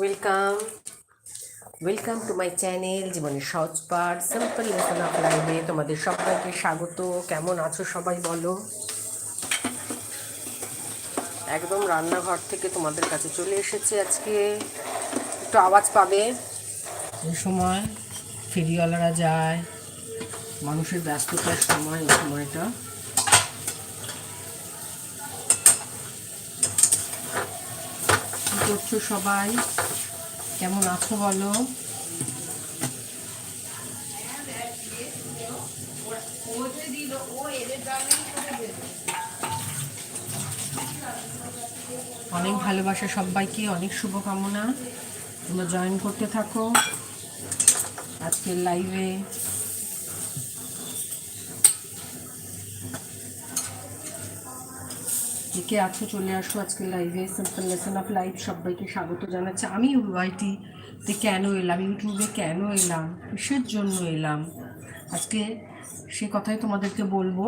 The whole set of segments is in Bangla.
Welcome welcome to my channel জীবনের সহজ পাঠ সিম্পল লেসন অফ লাইফে তোমাদের সবাইকে স্বাগত। কেমন আছো সবাই বলো? একদম রান্নাঘর থেকে তোমাদের কাছে চলে এসেছে আজকে। একটু আওয়াজ পাবে? এই সময় ফেরিওয়ালারা যায়। মানুষের ব্যস্ততার সময় এই সময়টা। করছ সবাই? কেমন আছো বলো? অনেক ভালোবাসা সবাইকে, অনেক শুভকামনা। তোমরা জয়েন করতে থাকো। আজকের লাইভে কে আছো, চলে আসো আজকে লাইভে সিম্পল লেসন অফ লাইফ সবাইকে স্বাগত জানাচ্ছি। আমি ইউআইটি তে কেন এলাম? ইউটিউবে কেন এলাম? কিসের জন্য এলাম? আজকে সে কথাই তোমাদেরকে বলব।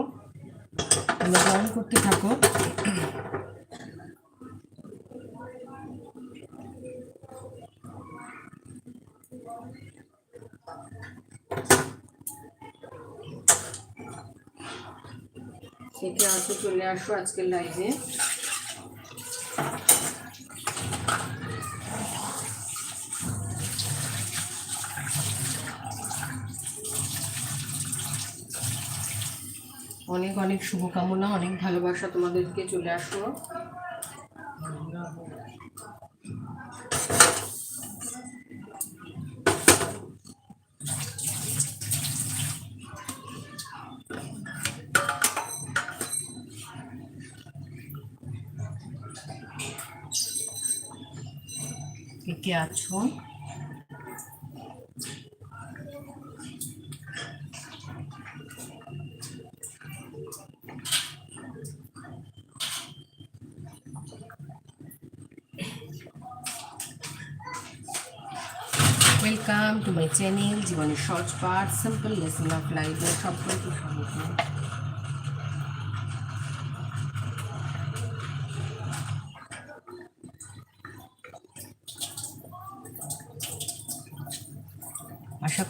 তোমরা জয়েন করতে থাকো। কে আসো চলে আসো আজকের লাইভে অনেক অনেক শুভকামনা অনেক ভালোবাসা তোমাদেরকে চলে আসো। কে কে আছো ওয়েলকাম টু মাই চ্যানেল জীবনের সহজ পাঠ সিম্পল লেসন অফ লাইফের সবাইকে স্বাগত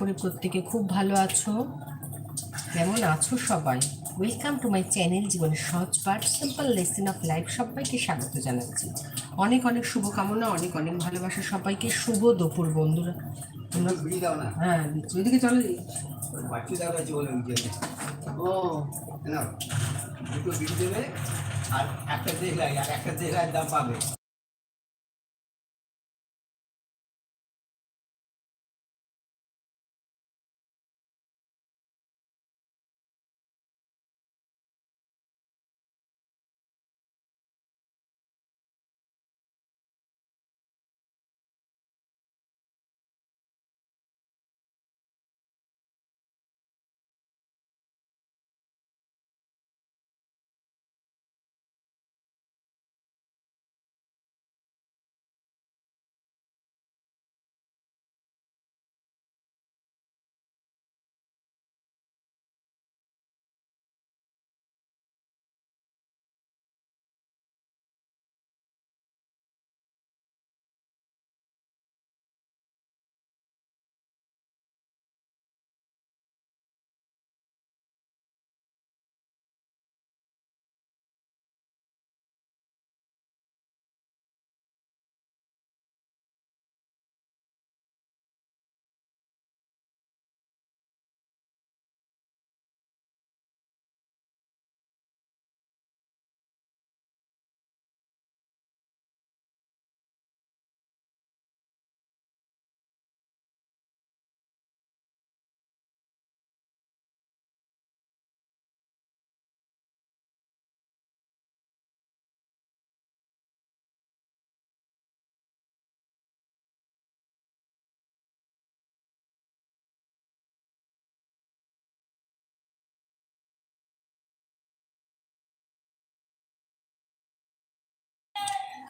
করি প্রত্যেকে খুব ভালো আছো। কেমন আছো সবাই? ওয়েলকাম টু মাই চ্যানেল জীবনের সহজ পাঠ সিম্পল লেসন অফ লাইফ সবাইকে স্বাগত জানাচ্ছি। অনেক অনেক শুভকামনা অনেক অনেক ভালোবাসা সবাইকে। শুভ দুপুর বন্ধুরা। তোমরা হ্যাঁ ওইদিকে চলে। ও একটা দেড় আর একটা দেড় দাম পাবে।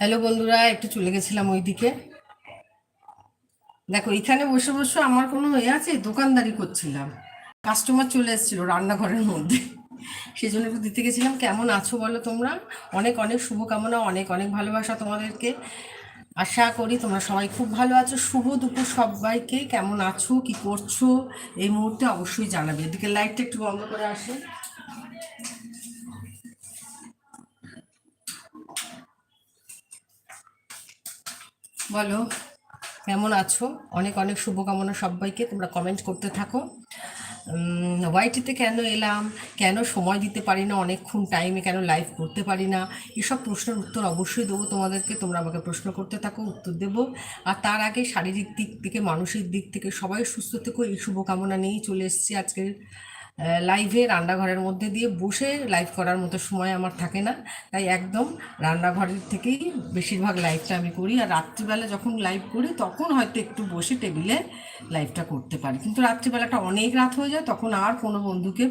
হ্যালো বন্ধুরা, একটু চলে গেছিলাম ওইদিকে। দেখো, এখানে বসে বসে আমার কোনো এ আছে, দোকানদারি করছিলাম। কাস্টমার চলে এসেছিল রান্নাঘরের মধ্যে। সেই জন্য একটু দিতে গেছিলাম। কেমন আছো বলো তোমরা? অনেক অনেক শুভকামনা, অনেক অনেক ভালোবাসা তোমাদেরকে। আশা করি তোমরা সবাই খুব ভালো আছো। শুভ দুপুর সবাইকে। কেমন আছো? কি করছ? এই মুহূর্তে অবশ্যই জানাবে। এদিকে লাইটটা একটু বন্ধ করে আসে। বলো, কেমন আছো? অনেক অনেক শুভকামনা সবাইকে, তোমরা কমেন্ট করতে থাকো। ওয়াইটিতে কেন এলাম? কেন সময় দিতে পারি না? অনেকক্ষণ টাইমে কেন লাইভ করতে পারি না? এসব প্রশ্নের উত্তর অবশ্যই দেবো তোমাদেরকে, তোমরা আমাকে প্রশ্ন করতে থাকো, উত্তর দেবো। আর তার আগে শারীরিক দিক থেকে, মানসিক দিক থেকে সবাই সুস্থ থেকো, এই শুভকামনা নিয়েই চলে এসেছি আজকের লাইভে রান্নাঘরের মধ্যে দিয়ে বসে লাইভ করার মতো সময় আমার থাকে না। তাই একদম রান্নাঘরের থেকেই বেশিরভাগ লাইভটা আমি করি। আর রাত্রিবেলা যখন লাইভ করি, তখন হয়তো একটু বসে টেবিলে লাইভটা করতে পারি। কিন্তু রাত্রিবেলাটা অনেক রাত হয়ে যায়, তখন আর কোনো বন্ধুকে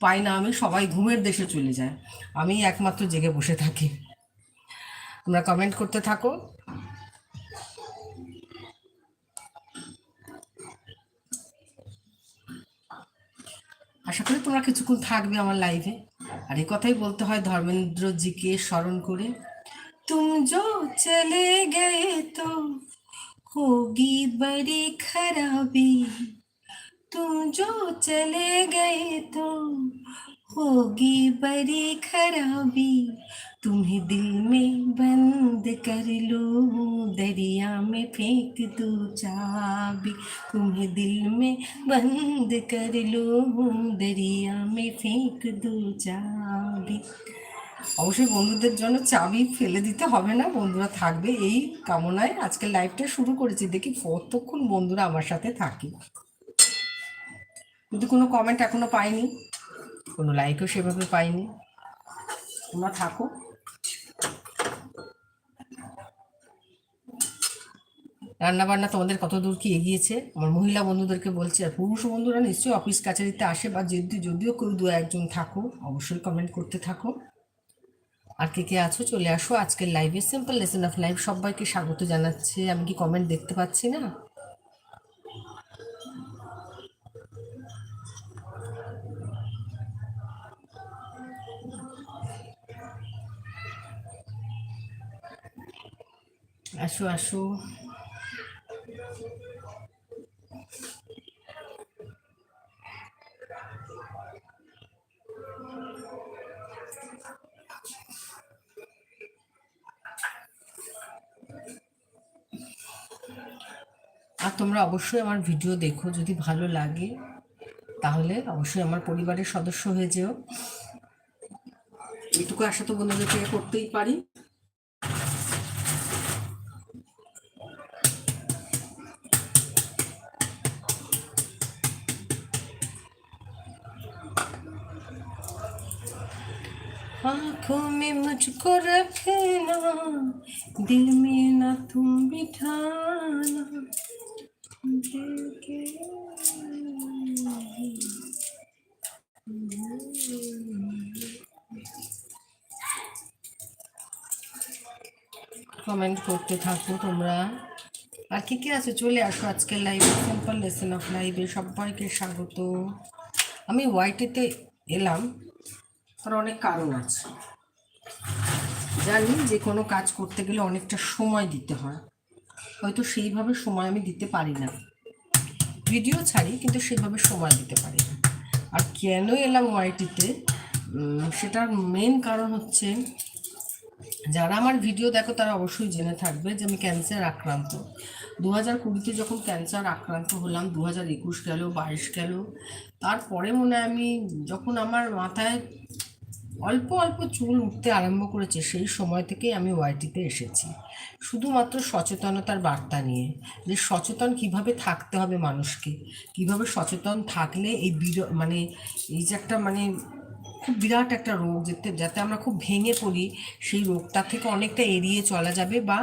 পাই না আমি। সবাই ঘুমের দেশে চলে যায়। আমি একমাত্র জেগে বসে থাকি। তোমরা কমেন্ট করতে থাকো। আশা করি তোমরা কিছুক্ষণ থাকবে আমার লাইভে আর এই কথাই বলতে হয় ধর্মেন্দ্রজিকে স্মরণ করে, তুম জো চলে গে তো হোগি বড়ি খরাবি তুম জো গে তো होगी बड़ी खराबी तुम्हें दिल में बंद कर लो दरिया में फेंक दो चाबी तुम्हें दिल में बंद कर लो दरिया में फेंक दो चाबी অবশ্যই বন্ধুদের জন্য চাবি ফেলে দিতে হবে না বন্ধুরা থাকবে এই কামনায় আজকে লাইভটা শুরু করেছি দেখি কতক্ষণ বন্ধুরা আমার সাথে থাকে কিন্তু কোনো কমেন্ট এখনো পাইনি কোনো লাইকও সেভাবে পাইনি। তোমরা থাকো। রান্না বান্না তোমাদের কত দূর কি এগিয়েছে? আমার মহিলা বন্ধুদেরকে বলছি আর পুরুষ বন্ধুরা নিশ্চয়ই অফিস কাছারিতে আসে বা যদি যদিও কেউ দু একজন থাকো অবশ্যই কমেন্ট করতে থাকো। আর কে কে আছো চলে আসো। আজকের লাইভে সিম্পল লেসন অফ লাইভ সবাইকে স্বাগত জানাচ্ছি। আমি কি কমেন্ট দেখতে পাচ্ছি না? আসো আসো আর তোমরা অবশ্যই আমার ভিডিও দেখো, যদি ভালো লাগে, তাহলে অবশ্যই আমার পরিবারের সদস্য হয়ে যেও। এটুকু আশা তো বন্ধুদের থেকে করতেই পারি। आंखों में मुझको रखना दिल में ना तुम बिठाना दिल के কমেন্ট করতে থাকো তোমরা আর কি কি আছে চলে আসো আজকের লাইভে সিম্পল লেসন অফ লাইভে সবাইকে স্বাগত আমি ওয়াইটিতে এলাম তার অনেক কারণ আছে। জানি যে কোনো কাজ করতে গেলে অনেকটা সময় দিতে হয়। হয়তো সেইভাবে সময় আমি দিতে পারি না। ভিডিও ছাড়ি, কিন্তু সেইভাবে সময় দিতে পারি না। আর কেন এলাম ওয়াইটিতে সেটার মেন কারণ হচ্ছে, যারা আমার ভিডিও দেখো তারা অবশ্যই জেনে থাকবে যে আমি ক্যান্সার আক্রান্ত। দু হাজার কুড়িতে যখন ক্যান্সার আক্রান্ত হলাম দু হাজার একুশ গেল, বাইশ গেল, তারপরে মনে হয় আমি যখন আমার মাথায় অল্প অল্প চুল উঠতে আরম্ভ করেছে সেই সময় থেকেই আমি ওয়াইটিতে এসেছি। শুধুমাত্র সচেতনতার বার্তা নিয়ে যে সচেতন কীভাবে থাকতে হবে মানুষকে, কীভাবে সচেতন থাকলে এই বির মানে এই যে একটা মানে খুব বিরাট একটা রোগ যাতে যাতে আমরা খুব ভেঙে পড়ি, সেই রোগটা থেকে অনেকটা এড়িয়ে চলা যাবে বা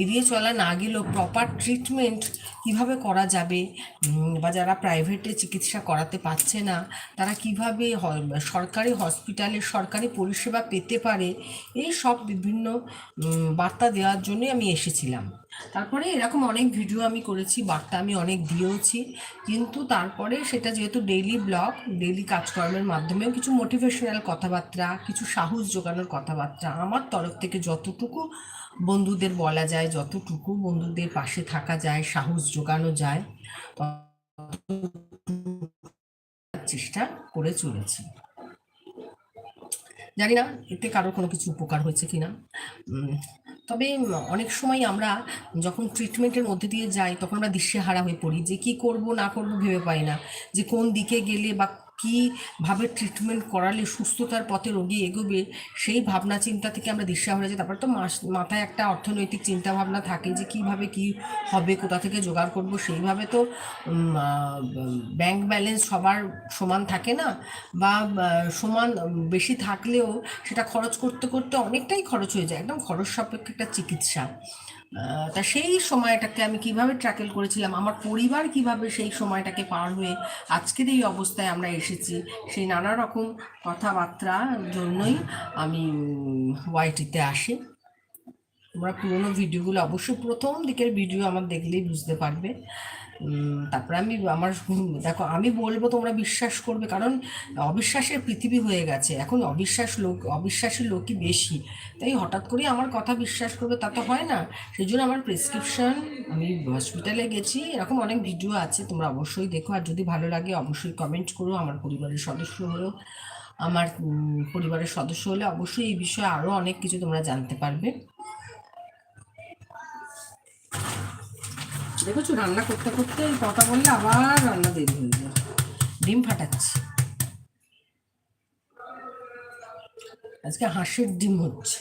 এড়িয়ে চলা না গেলেও প্রপার ট্রিটমেন্ট কীভাবে করা যাবে বা যারা প্রাইভেটে চিকিৎসা করাতে পারছে না, তারা কীভাবে সরকারি হসপিটালে সরকারি পরিষেবা পেতে পারে, এই সব বিভিন্ন বার্তা দেওয়ার জন্যই আমি এসেছিলাম। তারপরে এরকম অনেক ভিডিও আমি করেছি, বার্তা আমি অনেক দিয়েওছি। কিন্তু তারপরে সেটা যেহেতু ডেইলি ব্লগ ডেইলি কাজকর্মের মাধ্যমেও কিছু মোটিভেশনাল কথাবার্তা, কিছু সাহস জোগানোর কথাবার্তা, আমার তরফ থেকে যতটুকু বন্ধুদের বলা যায়, যতটুকু বন্ধুদের পাশে থাকা যায়, সাহস জোগানো যায় চেষ্টা করে চলেছি। জানি না, এতে কারোর কোনো কিছু উপকার হয়েছে কিনা না। তবে অনেক সময় আমরা যখন ট্রিটমেন্টের মধ্যে দিয়ে যাই, তখন আমরা দৃশ্যে হারা হয়ে পড়ি যে কি করব, না করব ভেবে পাই না। যে কোন দিকে গেলে বা কীভাবে ট্রিটমেন্ট করালে সুস্থতার পথে রোগী এগোবে, সেই ভাবনা চিন্তা থেকে আমরা দিশেহারা হয়ে যাই। তারপর তো মাথায় একটা অর্থনৈতিক চিন্তা ভাবনা থাকে যে কীভাবে কি হবে, কোথা থেকে জোগাড় করব, সেইভাবে তো ব্যাংক ব্যালেন্স সবার সমান থাকে না? বা, সমান, বেশি থাকলেও সেটা খরচ করতে করতে অনেকটাই খরচ হয়ে যায়। একদম খরচ সাপেক্ষ একটা চিকিৎসা। তা সেই সময়টাকে আমি কীভাবে ট্র্যাকেল করেছিলাম, আমার পরিবার কীভাবে সেই সময়টাকে পার হয়ে আজকের এই অবস্থায় আমরা এসেছি, সেই নানা রকম কথাবার্তার জন্যই আমি ওয়াইটিতে আসি। আমরা পুরোনো ভিডিওগুলো অবশ্যই, প্রথম দিকের ভিডিও আমার দেখলেই বুঝতে পারবে। তারপরে আমি আমার, দেখো, আমি বলব তোমরা বিশ্বাস করবে, কারণ অবিশ্বাসের পৃথিবী হয়ে গেছে। এখন অবিশ্বাস লোক, অবিশ্বাসী লোকই বেশি। তাই হঠাৎ করে আমার কথা বিশ্বাস করবে, তা তো হয় না। সেই জন্য আমার প্রেসক্রিপশন আমি হসপিটালে গেছি, এরকম অনেক ভিডিও আছে, তোমরা অবশ্যই দেখো। আর যদি ভালো লাগে, অবশ্যই কমেন্ট করো, আমার পরিবারের সদস্য হলেও। আমার পরিবারের সদস্য হলে অবশ্যই এই বিষয়ে আরও অনেক কিছু তোমরা জানতে পারবে। দেখেছ, রান্না করতে করতে কথা বললে আবার রান্না দেরি হয়ে যায়। ডিম ফাটাচ্ছি। আজকে হাঁসের ডিম হচ্ছে।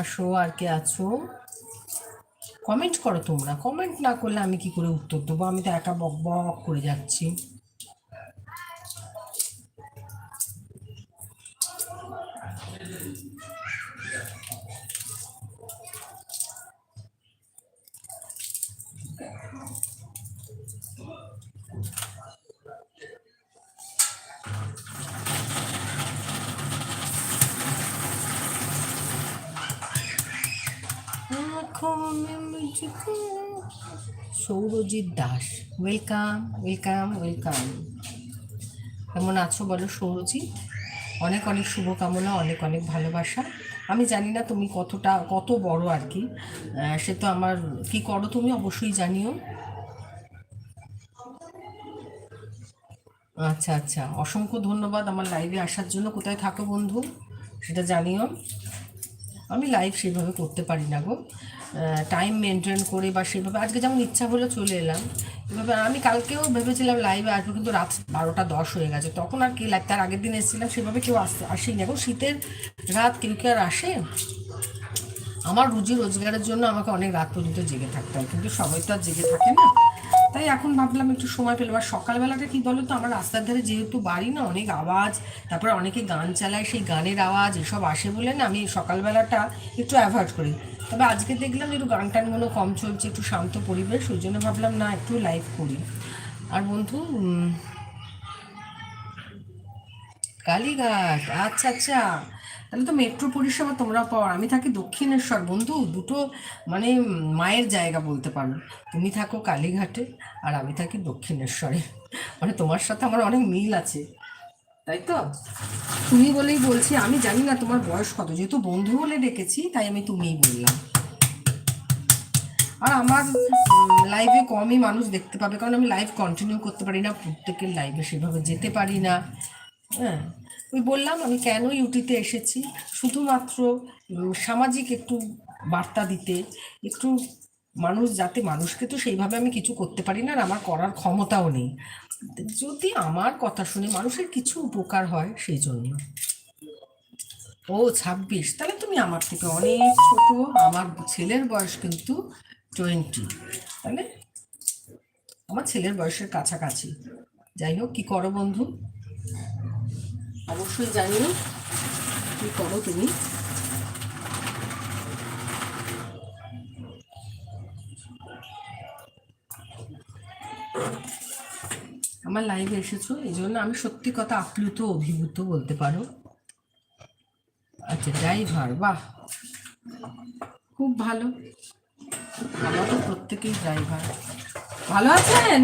আসো আর কে আছো? কমেন্ট করো তোমরা। কমেন্ট না করলে আমি কি করে উত্তর দেবো? আমি তো একা বক বক করে যাচ্ছি। Sourajit Das welcome welcome welcome কেমন আছো বলো সৌরজিৎ? অনেক অনেক শুভকামনা, অনেক অনেক ভালোবাসা। আমি জানি না তুমি কতটা, কত বড় আর কি। সে তো আমার, কি করো তুমি অবশ্যই জানিও। আচ্ছা আচ্ছা অসংখ্য ধন্যবাদ আমার লাইভে আসার জন্য। কোথায় থাকো বন্ধু? সেটা জানিও। আমি লাইভ সেভাবে করতে পারি না গো। টাইম মেনটেন করে বা সেভাবে, আজকে যেমন ইচ্ছা হলো চলে এলাম। এভাবে আমি কালকেও ভেবেছিলাম লাইভে আসব, কিন্তু রাত বারোটা দশ হয়ে গেছে। তখন আর কি লাইভ তার আগের দিন এসেছিলাম, সেভাবে কেউ আসতে আসেনি। এখন শীতের রাত, কেউ কেউ আর আসে? আমার রুজি রোজগারের জন্য আমাকে অনেক রাত পর্যন্ত জেগে থাকতে হয়, কিন্তু সবাই তো আর জেগে থাকে না। তাই এখন ভাবলাম একটু সময় পেলাম আর সকালবেলাটা কি বলো তো আমার রাস্তার ধারে যেহেতু বাড়ি না, অনেক আওয়াজ, তারপরে অনেকে গান চালায়, সেই গানের আওয়াজ এসব আসে বলে না আমি সকালবেলাটা একটু অ্যাভয়েড করি। তবে আজকে দেখলাম একটু গান টানগুলো কম চলছে, একটু শান্ত পরিবেশ, ওই জন্য ভাবলাম না একটু লাইভ করি। আর বন্ধু কালীঘাট আচ্ছা আচ্ছা। তাহলে তো মেট্রো পরিষেবা তোমরা পাও। আমি থাকি দক্ষিণেশ্বর। বন্ধু, দুটো মানে মায়ের জায়গা বলতে পারো। তুমি থাকো কালীঘাটে আর আমি থাকি দক্ষিণেশ্বরে। মানে তোমার সাথে আমার অনেক মিল আছে। তাই তো? তুমি বলেই বলছি, আমি জানি না তোমার বয়স কত। যেহেতু বন্ধু বলে ডেকেছি, তাই আমি তুমিই বললাম। আর আমার লাইভে কমই মানুষ দেখতে পাবে। কারণ আমি লাইভ কন্টিনিউ করতে পারি না, প্রত্যেকের লাইভে সেভাবে যেতে পারি না। হ্যাঁ। ওই বললাম, আমি কেন ইউটিতে এসেছি? শুধুমাত্র সামাজিক একটু বার্তা দিতে, একটু মানুষ, যাতে মানুষকে তো সেইভাবে আমি কিছু করতে পারি না আর আমার করার ক্ষমতাও নেই। যদি আমার কথা শুনে মানুষের কিছু উপকার হয়, সেই জন্য। ও, ছাব্বিশ। তাহলে তুমি আমার থেকে অনেক ছোট। আমার ছেলের বয়স কিন্তু টোয়েন্টি তাহলে আমার ছেলের বয়সের কাছাকাছি। যাই হোক, কি করো বন্ধু? অবশ্যই জানিও। কি করো তুমি? আমার লাইভে এসেছ এই জন্য আমি সত্যি কথা আপ্লুত, অভিভূত বলতে পারো। আচ্ছা ড্রাইভার বাহ। খুব ভালো। আমরা তো প্রত্যেকেই ড্রাইভার ভালো আছেন?